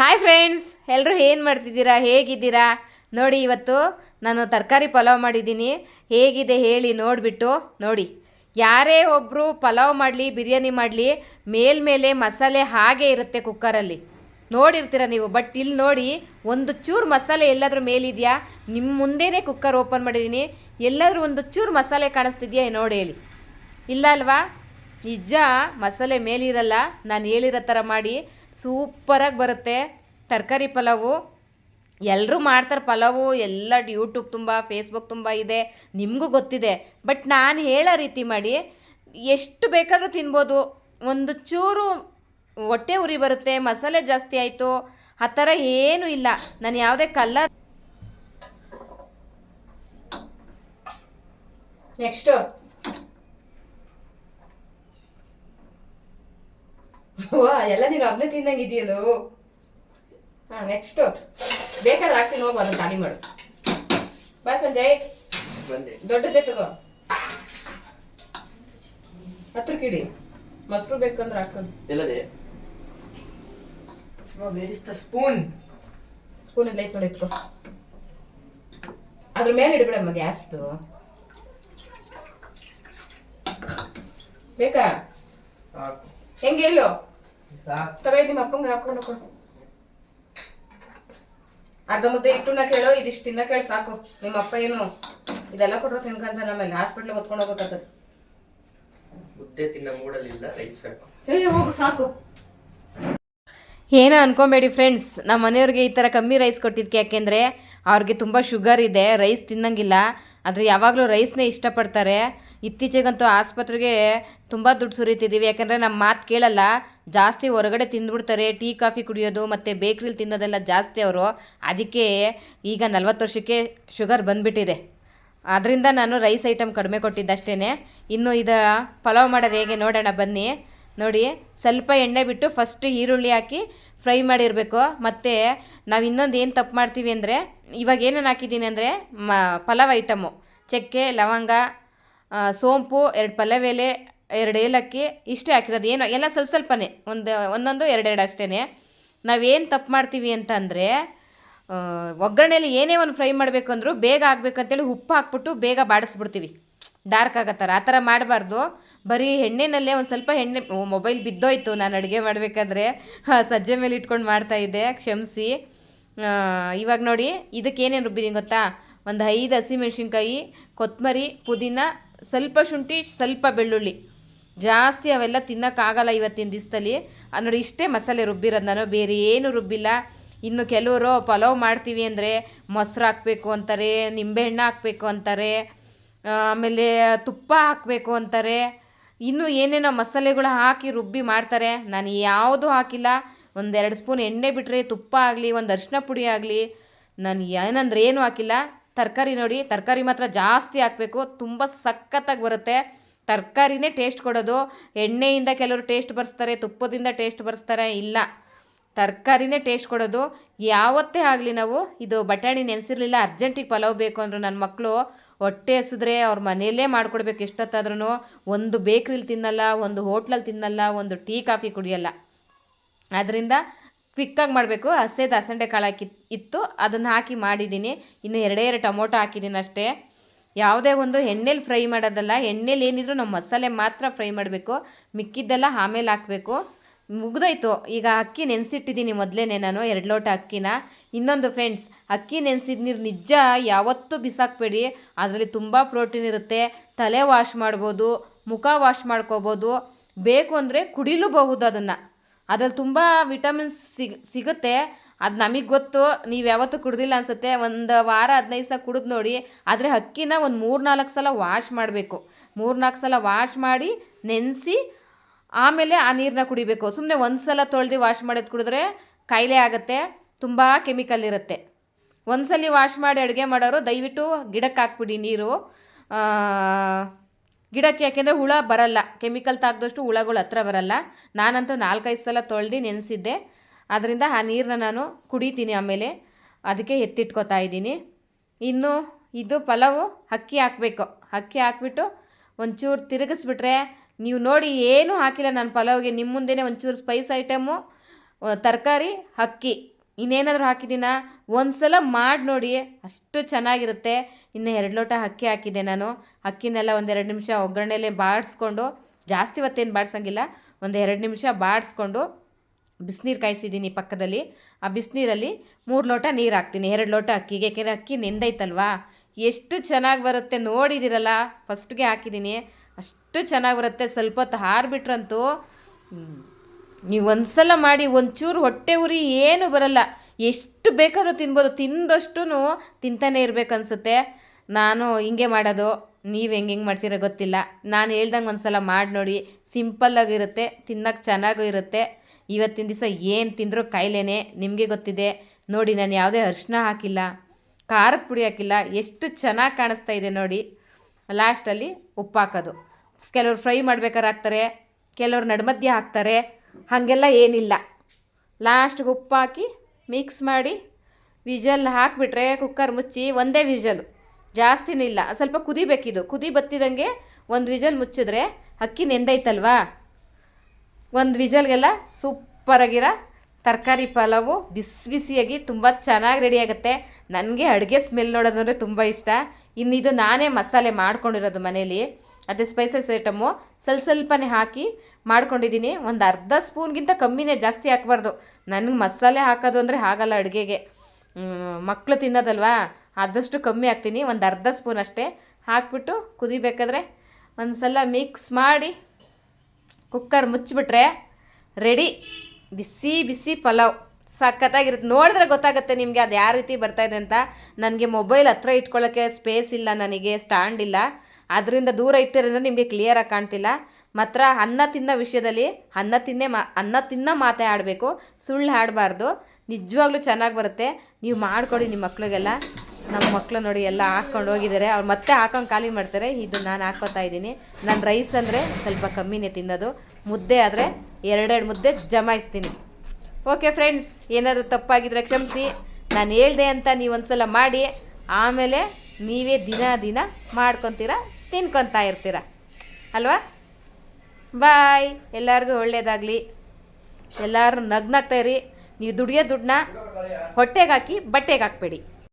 Hi friends ಎಲ್ಲರೂ ಏನು ಮಾಡ್ತಿದ್ದೀರಾ? ಹೇಗಿದ್ದೀರಾ? ನೋಡಿ, ಇವತ್ತು ನಾನು ತರಕಾರಿ ಪಲಾವ್ ಮಾಡಿದ್ದೀನಿ. ಹೇಗಿದೆ ಹೇಳಿ ನೋಡಿಬಿಟ್ಟು ನೋಡಿ. ಯಾರೇ ಒಬ್ಬರು ಪಲಾವ್ ಮಾಡಲಿ, ಬಿರಿಯಾನಿ ಮಾಡಲಿ ಮೇಲ್ಮೇಲೆ ಮಸಾಲೆ ಹಾಗೆ ಇರುತ್ತೆ ಕುಕ್ಕರಲ್ಲಿ. ನೋಡಿರ್ತೀರ ನೀವು? ಬಟ್ ಇಲ್ಲಿ ನೋಡಿ, ಒಂದು ಚೂರು ಮಸಾಲೆ ಎಲ್ಲಾದರೂ ಮೇಲಿದೆಯಾ? ನಿಮ್ಮ ಮುಂದೆನೇ ಕುಕ್ಕರ್ ಓಪನ್ ಮಾಡಿದ್ದೀನಿ ಎಲ್ಲಾದರೂ ಒಂದು ಚೂರು ಮಸಾಲೆ ಕಾಣಿಸ್ತಿದ್ಯಾ ನೋಡಿ ಹೇಳಿ. ಇಲ್ಲ ಅಲ್ವಾ? ನಿಜ ಮಸಾಲೆ ಮೇಲಿರಲ್ಲ. ನಾನು ಹೇಳಿರೋ ಥರ ಮಾಡಿ. ಸೂಪರಾಗಿ ಬರುತ್ತೆ. ತರಕಾರಿ ಪಲಾವು. ಎಲ್ಲರೂ ಮಾಡ್ತಾರೆ ಪಲಾವು. ಎಲ್ಲ ಯೂಟ್ಯೂಬ್ ತುಂಬ ಫೇಸ್ಬುಕ್ ತುಂಬ ಇದೆ. ನಿಮಗೂ ಗೊತ್ತಿದೆ. ಬಟ್ ನಾನು ಹೇಳೋ ರೀತಿ ಮಾಡಿ, ಎಷ್ಟು ಬೇಕಾದರೂ ತಿನ್ಬೋದು. ಒಂದು ಚೂರು ಹೊಟ್ಟೆ ಉರಿ ಬರುತ್ತೆ, ಮಸಾಲೆ ಜಾಸ್ತಿ ಆಯಿತು. ಆ ಥರ ಏನೂ ಇಲ್ಲ. ನಾನು ಯಾವುದೇ ಕಲರ್ ನೆಕ್ಸ್ಟು ವಾ ಎಲ್ಲ ನೀನು ಒಬ್ಬನೇ ಇದೆಯದು? ಹಾಂ ನೆಕ್ಸ್ಟು ಬೇಕಾದ್ರೆ ಹಾಕ್ತೀನಿ ಹೋಗು ಅದನ್ನು ಖಾಲಿ ಮಾಡು. ಬಾ ಸಂಜಯ್. ಬಂದೆ. ದೊಡ್ಡದು ತಗೋ ಹತ್ರ ಕಿಡಿ. ಮೊಸರು ಬೇಕಂದ್ರೆ ಹಾಕೊಂಡು ಎಲ್ಲದೆ where is the spoon spoon ಎಲ್ಲ ಐತೆ ನೋಡಿ ಎತ್ಕೋ ಅದ್ರ ಮೇಲೆ ಇಡ್ಬಿಡಮ್ಮ ಗ್ಯಾಸ್ದು ಬೇಕಾ? ಹೆಂಗೆ ಹೇಳು? ಸಾಕು ತಗೋ ನಿಮ್ಮ ಅಪ್ಪಂಗೆ ಹಾಕೊಂಡು ಕೊಡು ಅರ್ಧ ಮುದ್ದೆ ಇಟ್ಟುನ ಕೇಳೋ ಇದಿಷ್ಟು ತಿನ್ನ ಕೇಳಿ ಸಾಕು. ನಿಮ್ಮ ಅಪ್ಪ ಏನು ಇದೆಲ್ಲ ಕೊಟ್ಟರು ತಿನ್ಕಂತ ನಮ್ಮಲ್ಲಿ ಹಾಸ್ಪಿಟ್ಲಿಗೆ ಹೊತ್ಕೊಂಡು ಹೋಗ್ಬೇಕಾಗ್ತದೆ. ಮುದ್ದೆ ತಿನ್ನ ಮೂಡಲಿಲ್ಲ ರೈಸ್ ಸಾಕು. ಹೋಗು ಸಾಕು. ಏನೋ ಅನ್ಕೊಬೇಡಿ ಫ್ರೆಂಡ್ಸ್ ನಮ್ಮ ಮನೆಯವ್ರಿಗೆ ಈ ಥರ ಕಮ್ಮಿ ರೈಸ್ ಕೊಟ್ಟಿದ್ಕೆ ಯಾಕೆಂದರೆ ಅವ್ರಿಗೆ ತುಂಬ ಶುಗರ್ ಇದೆ ರೈಸ್ ತಿನ್ನಂಗಿಲ್ಲ. ಆದರೆ ಯಾವಾಗಲೂ ರೈಸ್ನೇ ಇಷ್ಟಪಡ್ತಾರೆ. ಇತ್ತೀಚೆಗಂತೂ ಆಸ್ಪತ್ರೆಗೆ ತುಂಬ ದುಡ್ಡು ಸುರಿತಿದ್ದೀವಿ ಯಾಕಂದರೆ ನಮ್ಮ ಮಾತು ಕೇಳಲ್ಲ. ಜಾಸ್ತಿ ಹೊರಗಡೆ ತಿಂದ್ಬಿಡ್ತಾರೆ. ಟೀ, ಕಾಫಿ ಕುಡಿಯೋದು ಮತ್ತು ಬೇಕ್ರಿಲಿ ತಿನ್ನೋದೆಲ್ಲ ಜಾಸ್ತಿ ಅವರು. ಅದಕ್ಕೆ ಈಗ ನಲ್ವತ್ತು ವರ್ಷಕ್ಕೆ ಶುಗರ್ ಬಂದುಬಿಟ್ಟಿದೆ. ಅದರಿಂದ ನಾನು ರೈಸ್ ಐಟಮ್ ಕಡಿಮೆ ಕೊಟ್ಟಿದ್ದಷ್ಟೇ ಇನ್ನು ಇದು ಪಲಾವ್ ಮಾಡೋದು ಹೇಗೆ ನೋಡೋಣ ಬನ್ನಿ. ನೋಡಿ, ಸ್ವಲ್ಪ ಎಣ್ಣೆ ಬಿಟ್ಟು ಫಸ್ಟ್ ಈರುಳ್ಳಿ ಹಾಕಿ ಫ್ರೈ ಮಾಡಿರಬೇಕು. ಮತ್ತು ನಾವು ಇನ್ನೊಂದು ಏನು ತಪ್ಪು ಮಾಡ್ತೀವಿ ಅಂದರೆ, ಇವಾಗ ಏನೇನು ಹಾಕಿದ್ದೀನಿ ಅಂದರೆ, ಮ, ಪಲಾವ್ ಐಟಮು. ಚಕ್ಕೆ, ಲವಂಗ ಸೋಂಪು, ಎರಡು ಪಲ್ಲವೆಲೆ ಎರಡು ಏಲಕ್ಕಿ, ಇಷ್ಟೇ ಹಾಕಿರೋದು. ಏನು, ಎಲ್ಲ ಸ್ವಲ್ಪ ಸ್ವಲ್ಪನೇ. ಒಂದು, ಒಂದೊಂದು, ಎರಡೆರಡು ಅಷ್ಟೇ ನಾವೇನು ತಪ್ಪು ಮಾಡ್ತೀವಿ ಅಂತಂದರೆ ಒಗ್ಗರಣೆಯಲ್ಲಿ ಏನೇ ಒಂದು ಫ್ರೈ ಮಾಡಬೇಕು ಅಂದರೂ ಬೇಗ ಆಗಬೇಕಂತೇಳಿ ಉಪ್ಪು ಹಾಕ್ಬಿಟ್ಟು ಬೇಗ ಬಾಡಿಸ್ಬಿಡ್ತೀವಿ. ಡಾರ್ಕ್ ಆಗತ್ತಾರ ಆ ಥರ ಮಾಡಬಾರ್ದು. ಬರೀ ಎಣ್ಣೆನಲ್ಲೇ ಒಂದು ಸ್ವಲ್ಪ ಎಣ್ಣೆ ಮೊಬೈಲ್ ಬಿದ್ದೋಯ್ತು. ನಾನು ಅಡುಗೆ ಮಾಡಬೇಕಾದ್ರೆ ಸಜ್ಜೆ ಮೇಲೆ ಇಟ್ಕೊಂಡು ಮಾಡ್ತಾಯಿದ್ದೆ ಕ್ಷಮಿಸಿ. ಇವಾಗ ನೋಡಿ ಇದಕ್ಕೆ ಏನೇನು ರುಬ್ಬಿದ್ದೀನಿ ಗೊತ್ತಾ? ಒಂದು ಐದು ಹಸಿಮೆಣ್ಸಿನ್ಕಾಯಿ ಕೊತ್ತಂಬರಿ ಪುದೀನ ಸ್ವಲ್ಪ ಶುಂಠಿ, ಸ್ವಲ್ಪ ಬೆಳ್ಳುಳ್ಳಿ. ಜಾಸ್ತಿ ಅವೆಲ್ಲ ತಿನ್ನೋಕ್ಕಾಗಲ್ಲ ಇವತ್ತಿನ ದಿವಸದಲ್ಲಿ ನೋಡಿ ಇಷ್ಟೇ ಮಸಾಲೆ ರುಬ್ಬಿರೋದು ನಾನು. ಬೇರೆ ಏನು ರುಬ್ಬಿಲ್ಲ. ಇನ್ನು ಕೆಲವರು ಪಲಾವ್ ಮಾಡ್ತೀವಿ ಅಂದರೆ ಮೊಸರು ಹಾಕಬೇಕು ಅಂತಾರೆ, ನಿಂಬೆಹಣ್ಣು ಹಾಕಬೇಕು ಅಂತಾರೆ ಆಮೇಲೆ ತುಪ್ಪ ಹಾಕಬೇಕು ಅಂತಾರೆ. ಇನ್ನು ಏನೇನೋ ಮಸಾಲೆಗಳು ಹಾಕಿ ರುಬ್ಬಿ ಮಾಡ್ತಾರೆ. ನಾನು ಯಾವುದೂ ಹಾಕಿಲ್ಲ. ಒಂದೆರಡು ಸ್ಪೂನ್ ಎಣ್ಣೆ ಬಿಟ್ಟರೆ ತುಪ್ಪ ಆಗಲಿ, ಒಂದು ಅರ್ಶಿನ ಪುಡಿ ಆಗಲಿ, ನಾನು ಏನಂದ್ರೆ ಏನೂ ಹಾಕಿಲ್ಲ. ತರಕಾರಿ ನೋಡಿ, ತರಕಾರಿ ಮಾತ್ರ ಜಾಸ್ತಿ ಹಾಕಬೇಕು, ತುಂಬ ಸಖತ್ತಾಗಿ ಬರುತ್ತೆ. ತರಕಾರಿನೇ ಟೇಸ್ಟ್ ಕೊಡೋದು. ಎಣ್ಣೆಯಿಂದ ಕೆಲವರು ಟೇಸ್ಟ್ ಬರ್ಸ್ತಾರೆ, ತುಪ್ಪದಿಂದ ಟೇಸ್ಟ್ ಬರ್ಸ್ತಾರೆ, ಇಲ್ಲ. ತರಕಾರಿನೇ ಟೇಸ್ಟ್ ಕೊಡೋದು. ಯಾವತ್ತೇ ಆಗಲಿ ನಾವು, ಇದು ಬಟಾಣಿ ನೆನೆಸಿರಲಿಲ್ಲ, ಅರ್ಜೆಂಟಿಗೆ ಪಲಾವ್ ಬೇಕು ಅಂದರು ನನ್ನ ಮಕ್ಕಳು ಹೊಟ್ಟೆ ಹಸಿದ್ರೆ ಅವ್ರ ಮನೆಯಲ್ಲೇ ಮಾಡ್ಕೊಡ್ಬೇಕು ಎಷ್ಟೊತ್ತಾದ್ರೂ ಒಂದು ಬೇಕ್ರಿಲಿ ತಿನ್ನಲ್ಲ, ಒಂದು ಹೋಟ್ಲಲ್ಲಿ ತಿನ್ನಲ್ಲ, ಒಂದು ಟೀ ಕಾಫಿ ಕುಡಿಯಲ್ಲ. ಆದ್ದರಿಂದ ಕ್ವಿಕ್ಕಾಗಿ ಮಾಡಬೇಕು. ಹಸೇದು ಹಸಂಡೆ ಕಾಳು ಹಾಕಿ ಇತ್ತು. ಅದನ್ನು ಹಾಕಿ ಮಾಡಿದ್ದೀನಿ. ಇನ್ನು ಎರಡೇ ಎರಡು ಟೊಮೊಟೊ ಹಾಕಿದ್ದೀನಿ ಅಷ್ಟೇ. ಯಾವುದೇ ಒಂದು ಎಣ್ಣೆಲಿ ಫ್ರೈ ಮಾಡೋದಲ್ಲ, ಎಣ್ಣೆಲಿ ಏನಿದ್ರು ನಾವು ಮಸಾಲೆ ಮಾತ್ರ ಫ್ರೈ ಮಾಡಬೇಕು. ಮಿಕ್ಕಿದ್ದೆಲ್ಲ ಆಮೇಲೆ ಹಾಕಬೇಕು. ಮುಗ್ದೋಯ್ತು. ಈಗ ಅಕ್ಕಿ ನೆನೆಸಿಟ್ಟಿದ್ದೀನಿ ಮೊದಲೇ ನಾನು ಎರಡು ಲೋಟ ಅಕ್ಕಿನ. ಇನ್ನೊಂದು ಫ್ರೆಂಡ್ಸ್ ಅಕ್ಕಿ ನೆನೆಸಿದ ನೀರು ನಿಜ ಯಾವತ್ತೂ ಬಿಸಾಕಬೇಡಿ. ಅದರಲ್ಲಿ ತುಂಬ ಪ್ರೋಟೀನ್ ಇರುತ್ತೆ. ತಲೆ ವಾಶ್ ಮಾಡ್ಬೋದು, ಮುಖ ವಾಶ್ ಮಾಡ್ಕೋಬೋದು. ಬೇಕು ಅಂದರೆ ಕುಡಿಲೂಬಹುದು ಅದನ್ನು. ಅದ್ರಲ್ಲಿ ತುಂಬ ವಿಟಮಿನ್ಸ್ ಸಿಗ್, ಸಿಗುತ್ತೆ. ಅದು ನಮಗೆ ಗೊತ್ತು, ನೀವು ಯಾವತ್ತೂ ಕುಡ್ದಿಲ್ಲ ಅನ್ಸುತ್ತೆ. ಒಂದು ವಾರ ಹದಿನೈದು ಸಲ ಕುಡಿದು ನೋಡಿ, ಆದರೆ ಅಕ್ಕಿನ ಒಂದು ಮೂರು ನಾಲ್ಕು ಸಲ ವಾಶ್ ಮಾಡಬೇಕು. ಮೂರು ನಾಲ್ಕು ಸಲ ವಾಶ್ ಮಾಡಿ ನೆನೆಸಿ, ಆಮೇಲೆ ಆ ನೀರನ್ನ ಕುಡಿಬೇಕು. ಸುಮ್ಮನೆ ಒಂದು ಸಲ ತೊಳೆದು ವಾಶ್ ಮಾಡೋದು ಕುಡಿದ್ರೆ ಕಾಯಿಲೆ ಆಗುತ್ತೆ, ತುಂಬ ಕೆಮಿಕಲ್ ಇರುತ್ತೆ. ಒಂದ್ಸಲಿ ವಾಶ್ ಮಾಡಿ ಅಡುಗೆ ಮಾಡೋರು ದಯವಿಟ್ಟು ಗಿಡಕ್ಕೆ ಹಾಕ್ಬಿಡಿ ನೀರು. ಗಿಡಕ್ಕೆ ಯಾಕೆಂದರೆ ಹುಳ ಬರಲ್ಲ. ಕೆಮಿಕಲ್ ತಾಗ್ದಷ್ಟು ಹುಳಗಳು ಹತ್ರ ಬರಲ್ಲ. ನಾನಂತೂ ನಾಲ್ಕೈದು ಸಲ ತೊಳೆದು ನೆನೆಸಿದ್ದೆ. ಅದರಿಂದ ಆ ನೀರನ್ನ ನಾನು ಕುಡಿತೀನಿ ಆಮೇಲೆ. ಅದಕ್ಕೆ ಎತ್ತಿಟ್ಕೊತಾ ಇದ್ದೀನಿ. ಇನ್ನು ಇದು ಪಲಾವು ಅಕ್ಕಿ ಹಾಕಬೇಕು. ಅಕ್ಕಿ ಹಾಕ್ಬಿಟ್ಟು ಒಂಚೂರು ತಿರುಗಿಸ್ಬಿಟ್ರೆ ನೀವು ನೋಡಿ ಏನೂ ಹಾಕಿಲ್ಲ ನಾನು ಪಲಾವ್ಗೆ. ನಿಮ್ಮ ಮುಂದೆನೇ ಒಂಚೂರು ಸ್ಪೈಸ್ ಐಟಮು ತರಕಾರಿ, ಅಕ್ಕಿ. ಇನ್ನೇನಾದರೂ ಹಾಕಿದ್ದೀನ? ಒಂದು ಸಲ ಮಾಡಿ ನೋಡಿ. ಅಷ್ಟು ಚೆನ್ನಾಗಿರುತ್ತೆ. ಇನ್ನು ಎರಡು ಲೋಟ ಅಕ್ಕಿ ಹಾಕಿದ್ದೆ ನಾನು. ಅಕ್ಕಿನೆಲ್ಲ ಒಂದೆರಡು ನಿಮಿಷ ಒಗ್ಗರಣೆಲೆ ಬಾಡಿಸ್ಕೊಂಡು, ಜಾಸ್ತಿ ಹೊತ್ತೇನು ಬಾಡಿಸೋಂಗಿಲ್ಲ ಒಂದು ಎರಡು ನಿಮಿಷ ಬಾಡಿಸ್ಕೊಂಡು ಬಿಸಿನೀರು ಕಾಯಿಸಿದ್ದೀನಿ ಪಕ್ಕದಲ್ಲಿ. ಆ ಬಿಸಿನೀರಲ್ಲಿ ಮೂರು ಲೋಟ ನೀರು ಹಾಕ್ತೀನಿ. ಎರಡು ಲೋಟ ಅಕ್ಕಿಗೆ. ಯಾಕೆಂದರೆ ಅಕ್ಕಿ ನೆಂದೈತಲ್ವಾ ಎಷ್ಟು ಚೆನ್ನಾಗಿ ಬರುತ್ತೆ ನೋಡಿದ್ದೀರಲ್ಲ? ಫಸ್ಟ್ಗೆ ಹಾಕಿದ್ದೀನಿ. ಅಷ್ಟು ಚೆನ್ನಾಗಿ ಬರುತ್ತೆ. ಸ್ವಲ್ಪ ಹೊತ್ತು ಹಾರಿಬಿಟ್ರಂತೂ ನೀವು ಒಂದ್ಸಲ ಮಾಡಿ, ಒಂಚೂರು ಹೊಟ್ಟೆ ಉರಿ, ಏನು ಬರಲ್ಲ. ಎಷ್ಟು ಬೇಕಾದರೂ ತಿನ್ಬೋದು. ತಿಂದಷ್ಟು ತಿಂತಾನೆ ಇರಬೇಕನ್ಸುತ್ತೆ. ನಾನು ಹಿಂಗೆ ಮಾಡೋದು, ನೀವು ಹೆಂಗೆ ಹೆಂಗೆ ಮಾಡ್ತೀರೋ ಗೊತ್ತಿಲ್ಲ. ನಾನು ಹೇಳ್ದಂಗೆ ಒಂದು ಸಲ ಮಾಡಿ ನೋಡಿ. ಸಿಂಪಲ್ಲಾಗಿರುತ್ತೆ ತಿನ್ನೋಕೆ ಚೆನ್ನಾಗೂ ಇರುತ್ತೆ. ಇವತ್ತಿನ ದಿವಸ ಏನು ತಿಂದರೂ ಕಾಯಿಲೆನೇ. ನಿಮಗೆ ಗೊತ್ತಿದೆ. ನೋಡಿ, ನಾನು ಯಾವುದೇ ಅರಿಶಿನ ಹಾಕಿಲ್ಲ, ಖಾರದ ಪುಡಿ ಹಾಕಿಲ್ಲ. ಎಷ್ಟು ಚೆನ್ನಾಗಿ ಕಾಣಿಸ್ತಾ ಇದೆ ನೋಡಿ. ಲಾಸ್ಟಲ್ಲಿ ಉಪ್ಪು ಹಾಕೋದು ಕೆಲವ್ರು ಫ್ರೈ ಮಾಡ್ಬೇಕಾದ್ರೆ ಹಾಕ್ತಾರೆ, ಕೆಲವ್ರು ನಡುಮಧ್ಯೆ ಹಾಕ್ತಾರೆ. ಹಾಗೆಲ್ಲ ಏನಿಲ್ಲ. ಲಾಸ್ಟ್ಗೆ ಉಪ್ಪು ಹಾಕಿ ಮಿಕ್ಸ್ ಮಾಡಿ ವಿಜಲ್ ಹಾಕಿಬಿಟ್ರೆ ಕುಕ್ಕರ್ ಮುಚ್ಚಿ ಒಂದೇ ವಿಜಲ್ ಜಾಸ್ತಿನೂ ಇಲ್ಲ. ಸ್ವಲ್ಪ ಕುದಿಬೇಕಿದು. ಕುದಿ ಬತ್ತಿದಂಗೆ ಒಂದು ವಿಜಲ್ ಮುಚ್ಚಿದ್ರೆ ಅಕ್ಕಿ ನೆಂದೈತಲ್ವಾ ಒಂದು ವಿಜಲ್ಗೆಲ್ಲ ಸೂಪರಾಗಿರೋ ತರಕಾರಿ ಪಲಾವು ಬಿಸಿ ಬಿಸಿಯಾಗಿ ತುಂಬ ಚೆನ್ನಾಗಿ ರೆಡಿ ಆಗುತ್ತೆ. ನನಗೆ ಅಡುಗೆ ಸ್ಮೆಲ್ ನೋಡೋದಂದರೆ ತುಂಬ ಇಷ್ಟ. ಇನ್ನು ಇದು ನಾನೇ ಮಸಾಲೆ ಮಾಡ್ಕೊಂಡಿರೋದು ಮನೇಲಿ. ಅದೇ ಸ್ಪೈಸಸ್ ಐಟಮು ಸ್ವಲ್ಪ ಸ್ವಲ್ಪನೇ ಹಾಕಿ ಮಾಡ್ಕೊಂಡಿದ್ದೀನಿ. ಒಂದು ಅರ್ಧ ಸ್ಪೂನ್ಗಿಂತ ಕಮ್ಮಿನೇ ಜಾಸ್ತಿ ಹಾಕ್ಬಾರ್ದು. ನನಗೆ ಮಸಾಲೆ ಹಾಕೋದು ಅಂದರೆ ಆಗಲ್ಲ ಅಡುಗೆಗೆ. ಮಕ್ಕಳು ತಿನ್ನೋದಲ್ವಾ? ಆದಷ್ಟು ಕಮ್ಮಿ ಹಾಕ್ತೀನಿ. ಒಂದು ಅರ್ಧ ಸ್ಪೂನ್ ಅಷ್ಟೇ ಹಾಕ್ಬಿಟ್ಟು ಕುದಿಬೇಕಾದ್ರೆ ಒಂದು ಸಲ ಮಿಕ್ಸ್ ಮಾಡಿ ಕುಕ್ಕರ್ ಮುಚ್ಚಿಬಿಟ್ರೆ ರೆಡಿ ಬಿಸಿ ಬಿಸಿ ಪಲಾವ್. ಸಖತ್ತಾಗಿರುತ್ತೆ. ನೋಡಿದ್ರೆ ಗೊತ್ತಾಗುತ್ತೆ ನಿಮಗೆ ಅದು ಯಾವ ರೀತಿ ಬರ್ತಾಯಿದೆ ಅಂತ. ನನಗೆ ಮೊಬೈಲ್ ಹತ್ರ ಇಟ್ಕೊಳ್ಳೋಕ್ಕೆ ಸ್ಪೇಸ್ ಇಲ್ಲ, ನನಗೆ ಸ್ಟ್ಯಾಂಡ್ ಇಲ್ಲ. ಅದರಿಂದ ದೂರ ಇಟ್ಟಿರೋದ್ರಿಂದ ನಿಮಗೆ ಕ್ಲಿಯರಾಗಿ ಕಾಣ್ತಿಲ್ಲ. ಮಾತ್ರ ಅನ್ನ ತಿನ್ನೋ ವಿಷಯದಲ್ಲಿ ಅನ್ನ ತಿನ್ನೇ ಮಾ, ಅನ್ನ ತಿನ್ನೋ ಮಾತೇ ಆಡಬೇಕು, ಸುಳ್ಳು ಆಡಬಾರ್ದು. ನಿಜವಾಗ್ಲೂ ಚೆನ್ನಾಗಿ ಬರುತ್ತೆ. ನೀವು ಮಾಡಿಕೊಡಿ ನಿಮ್ಮ ಮಕ್ಳಿಗೆಲ್ಲ. ನಮ್ಮ ಮಕ್ಕಳು ನೋಡಿ ಎಲ್ಲ ಹಾಕ್ಕೊಂಡು ಹೋಗಿದ್ದಾರೆ. ಅವ್ರು ಮತ್ತೆ ಹಾಕೊಂಡು ಖಾಲಿ ಮಾಡ್ತಾರೆ. ಇದು ನಾನು ಹಾಕ್ಕೋತಾ ಇದ್ದೀನಿ. ನಾನು ರೈಸ್ ಅಂದರೆ ಸ್ವಲ್ಪ ಕಮ್ಮಿನೇ ತಿನ್ನೋದು. ಮುದ್ದೆ ಆದರೆ ಎರಡೆರಡು ಮುದ್ದೆ ಜಮಾಯಿಸ್ತೀನಿ. ಓಕೆ ಫ್ರೆಂಡ್ಸ್ ಏನಾದರೂ ತಪ್ಪಾಗಿದ್ರೆ ಕ್ಷಮಿಸಿ. ನಾನು ಹೇಳ್ದೆ ಅಂತ ನೀವು ಒಂದ್ಸಲ ಮಾಡಿ. ಆಮೇಲೆ ನೀವೇ ದಿನ ದಿನ ಮಾಡ್ಕೊತೀರ? ತಿನ್ಕೊತಾ ಇರ್ತೀರ? ಅಲ್ವಾ? ಬಾಯ್ ಎಲ್ಲರಿಗೂ ಒಳ್ಳೇದಾಗಲಿ. ಎಲ್ಲರೂ ನಗ್ನಾಗ್ತಾಯಿರಿ ನೀವು ದುಡಿಯೋ ದುಡ್ಡನ್ನ ಹೊಟ್ಟೆಗೆ ಹಾಕಿ ಬಟ್ಟೆಗೆ ಹಾಕ್ಬೇಡಿ.